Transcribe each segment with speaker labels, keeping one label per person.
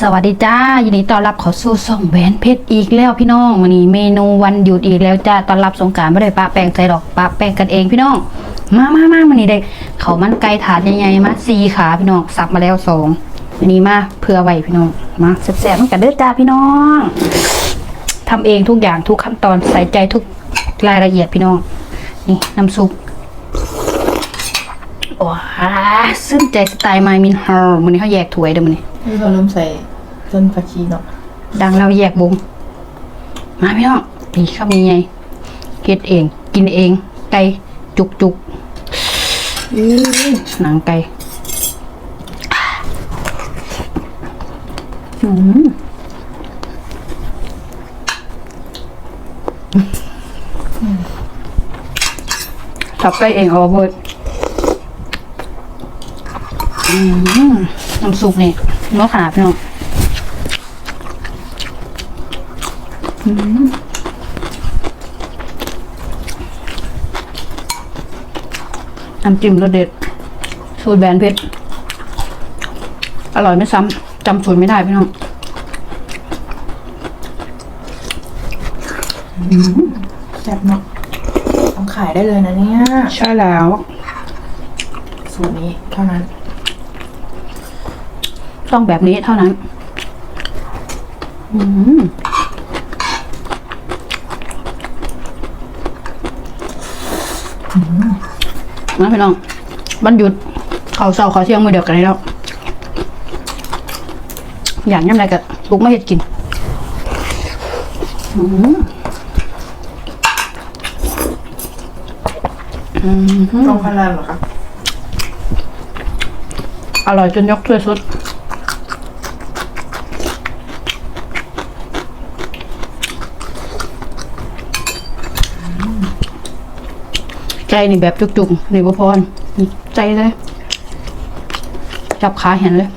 Speaker 1: สวัสดีจ้ายินดีต้อนรับเข้าสู่ช่องแหวนเพชรอีกแล้วพี่น้องวันนี้เมนูวันหยุดอีกแล้วจ้าต้อนรับสงการไม่ได้ปะแป้งใส่ดอกปะแป้งกันเองพี่น้อง มามามาวันนี้ได้เขามันไก่ถาดใหญ่ๆมาสี่ขาพี่น้องสับมาแล้วสองวันนี้มาเพื่อไว้พี่น้องมาแซ่บๆมันกันเด้อจ้าพี่น้องทำเองทุกอย่างทุกขั้นตอนใส่ใจทุกรายละเอียดพี่น้อง นี่น้ำซุปว้าซึ้งใจสไตล์ไมมินฮอร์มันนี้เขาแยกถ้วยเด้อมันนี้
Speaker 2: นี่เราเริ่มใส่ต้นผักชีเนาะ
Speaker 1: ดังเราแยกบุ้งมาพี่น้องนี่ข้าวมีไงเก็ดเอง กินเอง ไก่จุกจุกอื้อหนังไก่อืมสับไก่เองเอาเบิดอืมน้ำซุปนี่ เนื้อขนาดพี่น้องน้ำจิ้มรสเด็ด สูตรแบรนด์เพชร อร่อยไม่ซ้ำจำสูตรไม่ได้พี่น้อง
Speaker 2: แซ่บเนาะทำขายได้เลยนะเนี่ย
Speaker 1: ใช่แล้ว
Speaker 2: สูตรนี้เท่านั้น
Speaker 1: ต้องแบบนี้เท่านั้นอืมนะพี่น้องวันหยุดเขาเสาร์เขาเที่ยงมือเดียวกันเลยแล้วอย่างนี้อะไรกับลุกไม่เห็ดกินอืมอืม
Speaker 2: ต้องขนาดเหรอคะ
Speaker 1: อร่อยจนยกถ้วยสุด นี่แบบจุกๆนี่บ่พรนี่ใจเลย จับขาเห็นเลย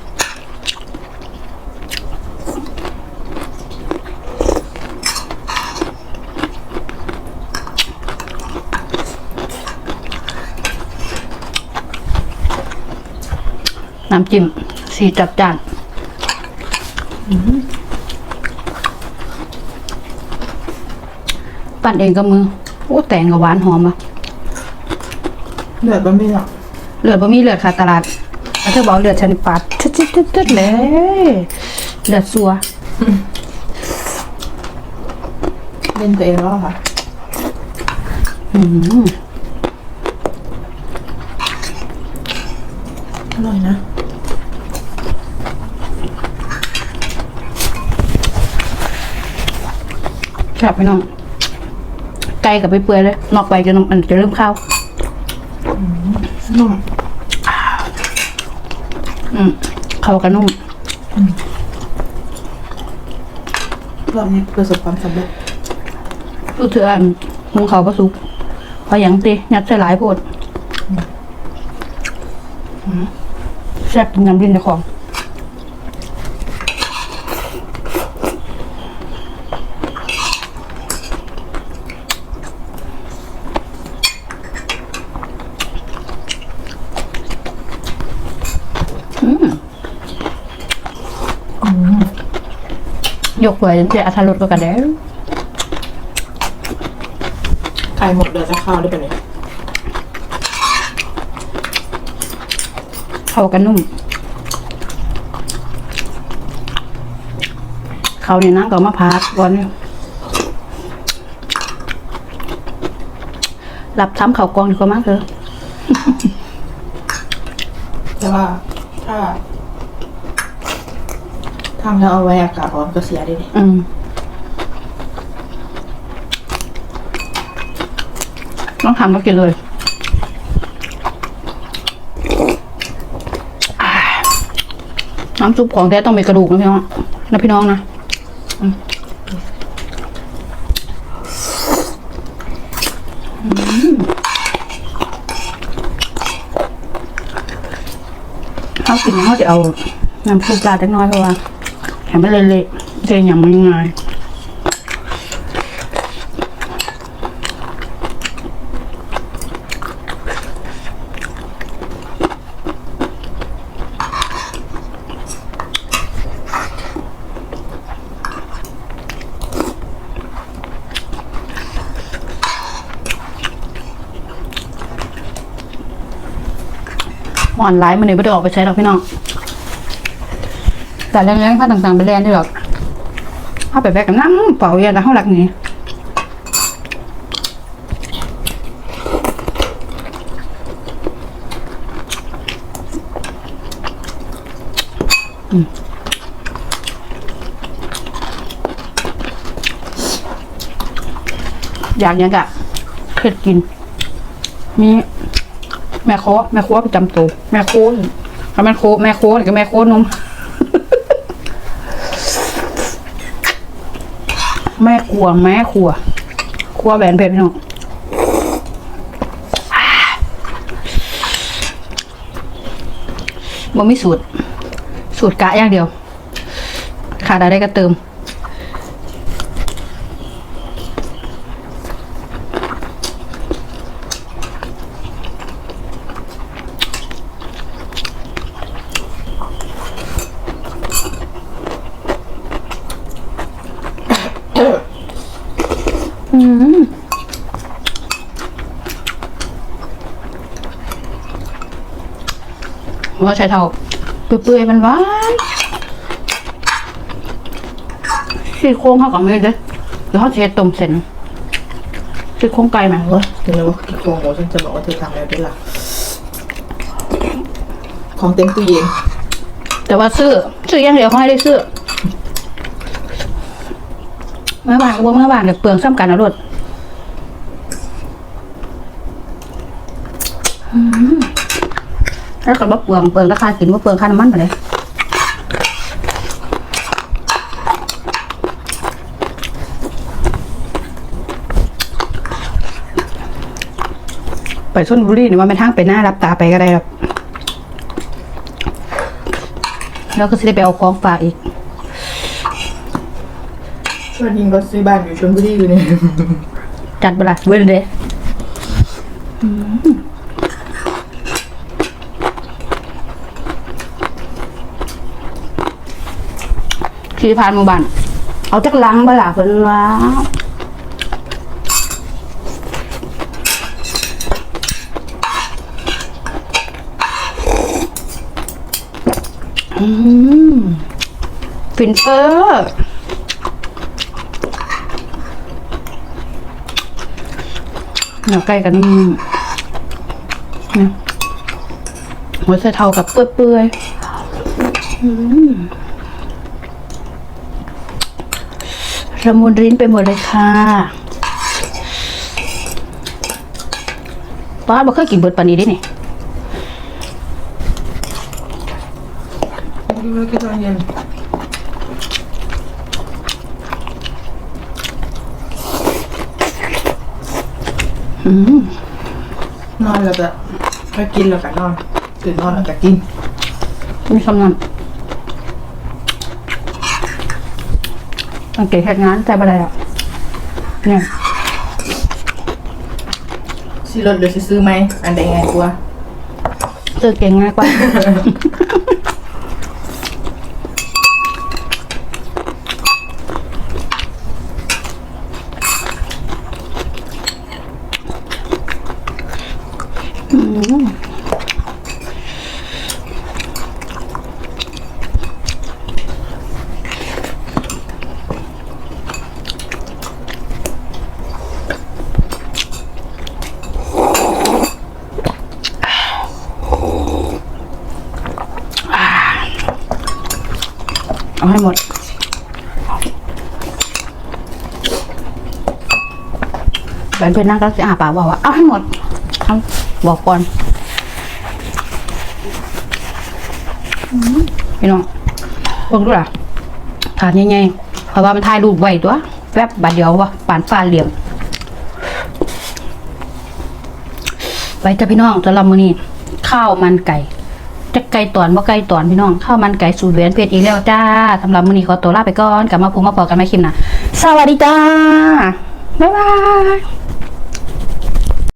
Speaker 1: น้ำจิ้มสีจัดจานปั่นเองกับมือ โอ้ แตงกับหวานหอมอะ
Speaker 2: เดือดบะหมี่หรอก
Speaker 1: เลือดบะมีเลือดค่ะตลาดแล้วเธอบอกเลือดฉันปัดทึดทึดทึดทึดเลยเลือดซัว
Speaker 2: เล่นตัวเองแล้วเหรอค่ะ
Speaker 1: อืม
Speaker 2: อร่อยนะ
Speaker 1: ครับพี่น้องไก่กับไปเปื่อยเลยนอกไปจะนมันจะเริ่มเข้า
Speaker 2: นุ่ม
Speaker 1: อืมเข้ากันนุ่ม
Speaker 2: รอบนี้ประสบความสำเร็จ
Speaker 1: รู้เถื่อนหุงเขาวก็สุกพออย่างตียัดใส่หลายโพดอืมแซ่บน้ำดินเจ้าของ ยกเว้นเสียอัธรสก็กระเด้ว
Speaker 2: ไก่หมดเดือดจะข้าวได้ปะเนี่ย
Speaker 1: เข้ากันนุ่ม เขาเนี่ยนั่งก็มาพักก่อนเนี่ยหลับซ้ำเขากองดีกว่ามากเลย
Speaker 2: แต่ว่าถ้า ทำแล้วเอาไว้อากาศร้อนก็เสียได้เลย
Speaker 1: อืมต้องทำก็กินเลยน้ำซุปของแท้ต้องมีกระดูกนะพี่น้องนะพี่น้องนะอืมอืมเขากินเขาจะเอาน้ำซุปราดเล็กน้อยเพราะว่า ทำให้เละๆจะอย่างง่ายอ่อนไลน์มันเลยไม่ได้ออกไปใช้หรอกพี่น้อง แต่แรงๆผ้าต่างๆไปแลนได้หรอกผ้าไปแบกกับน้ำเป่าเย็นแล้วห้องหลักนี้อืมอยากยังกะเผ็ดกิน มีแม่โคแม่โคประจำตัวแม่โคถ้าแม่โคแม่โคนี่ก็แม่โคนม แม่ครัวแม่ครัวครัวแหวนเพชรพี่น้องบ่มีสูตร สูตรกะอย่างเดียวขาดอะไรก็เติม อืมว่าใช้เท่าเปื่อยๆมันหวานซี่โครงเขากับมือเด้อเดี๋ยวเขาจะเฮ็ดต้มเส้นซี่โครงไก่ไหม
Speaker 2: เออถึงแล้วว่าที่โครงหมูฉันจะบอกว่าเธอทำแล้วด้วยล่ะ ของเต็มตู้เย็น
Speaker 1: แต่ว่าซื้อซื้ออย่างเดียวเขาให้ได้ซื้อเมื่อวานก็บ่เมื่อวานกับเปลืองซ้ำกันเอารถอืมแล้วก็บ่เปลืองเปลืองราคากินบ่เปลืองค่าน้ำมันไปเลยไปชนบุรีนี่ว่าเป็นทางไปหน้ารับตาไปก็ได้ครับแล้วก็จะได้ไปเอาของฝากอีก
Speaker 2: ชวงนี้ก็ซื้อบ้านอยู่ชลบุรีอยู่เนี่ย
Speaker 1: จัดเวลาเว้นเลยขี่ผ่านหมู่บ้าน เอาจักลังบ่ล่ะเพิ่นว่าอืมฟินเฟอร์ เนาใกล้กันนี่นะหัวไชเท่ากับเปื่อยๆอืมระมุนริ้นไปหมดเลยค่ะป้าบ่เคยกินเบิดปานนี้เด้นี่
Speaker 2: ดูแล้วก็ตอนเย็น นอนแล้วก็ค่อยกินแล้วก็นอนตื่นนอนแล้วก็กิน
Speaker 1: มีคำนั้นสังเกตเหตุงานใจบ่ได้อะเนี่ย
Speaker 2: ซื้อรถหรือซื้อไหมอันใดง่ายกว่า
Speaker 1: เจอเก่งง่ายกว่า อืม เอาให้หมด แบนเพื่อนนั่งก็จะอาปากบอกว่า เอาให้หมดเอาบอกก่อนพี่น้องเบิ่งดูล่ะทานยังไงเพราะว่ามันถ่ายรูปไว้ตัว แวบบาดเดียววะปานฟ้าเหลี่ยมไว้จ้ะพี่น้องสำหรับมื้อนี้ข้าวมันไก่ จะไก่ตอนบ่ไก่ตอนพี่น้องข้าวมันไก่สูตรแหวนเพชรอีกแล้วจ้าสำหรับมื้อนี้ขอตัวลาไปก่อนกลับมาพบมาพอกันใหม่คลิปหน้าสวัสดีจ้าบ๊ายบาย